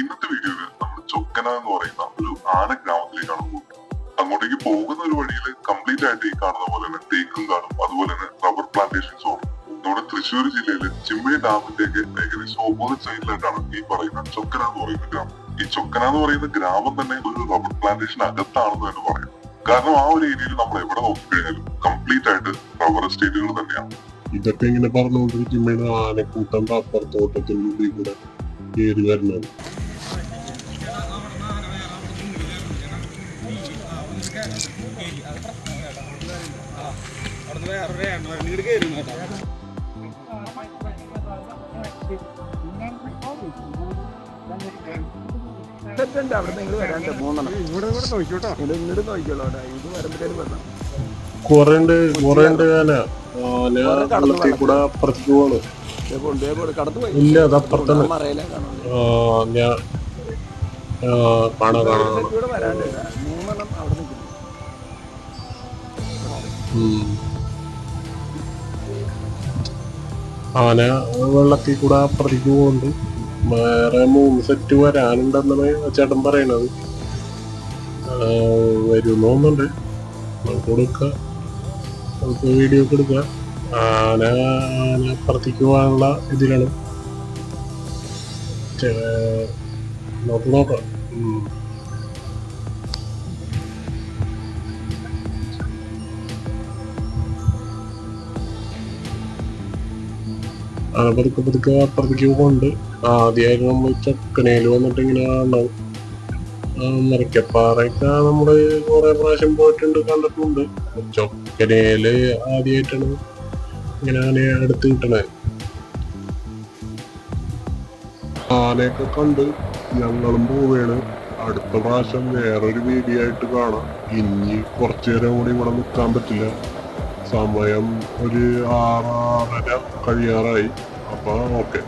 ഇന്നത്തെ വീഡിയോയിൽ നമ്മൾ ചൊക്കന എന്ന് പറയുന്ന ഒരു ആന ഗ്രാമത്തിലേക്കാണ് പോകുന്നത് അങ്ങോട്ടേക്ക് പോകുന്ന ഒരു വഴിയിൽ കംപ്ലീറ്റ് ആയിട്ട് ഈ കാണുന്ന പോലെ തന്നെ തേക്കും കാണും അതുപോലെ തന്നെ റബ്ബർ പ്ലാന്റേഷൻസും ആണ് നമ്മുടെ തൃശ്ശൂർ ജില്ലയിലെ ചിമ്മേ ഡാമിന്റെ ഒക്കെ ഏകദേശം ഓപ്പോസിറ്റ് സൈഡിലായിട്ടാണ് ഈ പറയുന്ന ചൊക്കന എന്ന് പറയുന്ന ഗ്രാമം. ഈ ചൊക്കന എന്ന് പറയുന്ന ഗ്രാമം തന്നെ ഒരു റബ്ബർ പ്ലാന്റേഷൻ അകത്താണെന്ന് തന്നെ പറയാം. കാരണം ആ ഒരു ഏരിയയിൽ നമ്മൾ എവിടെ നോക്കിക്കഴിഞ്ഞാലും കംപ്ലീറ്റ് ആയിട്ട് റബ്ബർ എസ്റ്റേറ്റുകൾ തന്നെയാണ്. ഇതൊക്കെ ഇങ്ങനെ പറഞ്ഞുകൊണ്ടിരിക്കുമ്പോഴാണ് ആനക്കൂട്ടം റബ്ബർ തോട്ടത്തിന്റെ ഉള്ളിൽ കൂടെ കയറി വരുന്നത്. സെറ്റുണ്ട് അവിടെ നിങ്ങൾ വരാണ്ട് മൂന്നെണ്ണം. ഇവിടെ നോക്കിയോട്ടോ. ഇത് ഇങ്ങോട്ട് നോക്കിയോളൂ അവിടെ ഇത് വരണം. കൂടെ അപ്പുറത്തേക്ക് ഇല്ല അത് അപ്പുറത്താണ് കാണാം കാണാം. മൂന്നെണ്ണം അവിടെ. ആന വെള്ളത്തിൽ കൂടെ അപ്പുറത്തേക്ക് പോകുന്നുണ്ട് വേറെ മൂന്ന് സെറ്റ് വരാനുണ്ടെന്നാണ് ചേട്ടൻ പറയണത്. വരും തോന്നുന്നുണ്ട്. നമുക്ക് കൊടുക്കാം. നമുക്ക് വീഡിയോ ഒക്കെ എടുക്കാം. ആന ആന അപ്പുറത്തേക്ക് പോകാനുള്ള ഇതിലാണ്. നോക്കാം. നോക്കാം ആ പതുക്കെ പതുക്കെ അപ്പുറത്തേക്ക് പോകുന്നുണ്ട് ആദ്യമായിട്ട് നമ്മൾ ചക്കനയിൽ വന്നിട്ട് ഇങ്ങനെ ഉണ്ടാവും മരക്കപ്പാറയൊക്കെ നമ്മൾ കുറെ പ്രാവശ്യം പോയിട്ടുണ്ട് കണ്ടിട്ടുണ്ട്. ചൊക്കനയിൽ ആദ്യമായിട്ടാണ് ഇങ്ങനെ ആനയെ അടുത്ത് കിട്ടണേ. ആനയൊക്കെ കണ്ട് ഞങ്ങളും പോവുകയാണ്. അടുത്ത പ്രാവശ്യം വേറൊരു വീഡിയോ ആയിട്ട് കാണാം. ഇനി കുറച്ചു നേരം കൂടി ഇവിടെ നിൽക്കാൻ പറ്റില്ല. സമയം ഒരു ആറ് ആറര കഴിയാറായി. അപ്പൊ ഓക്കെ.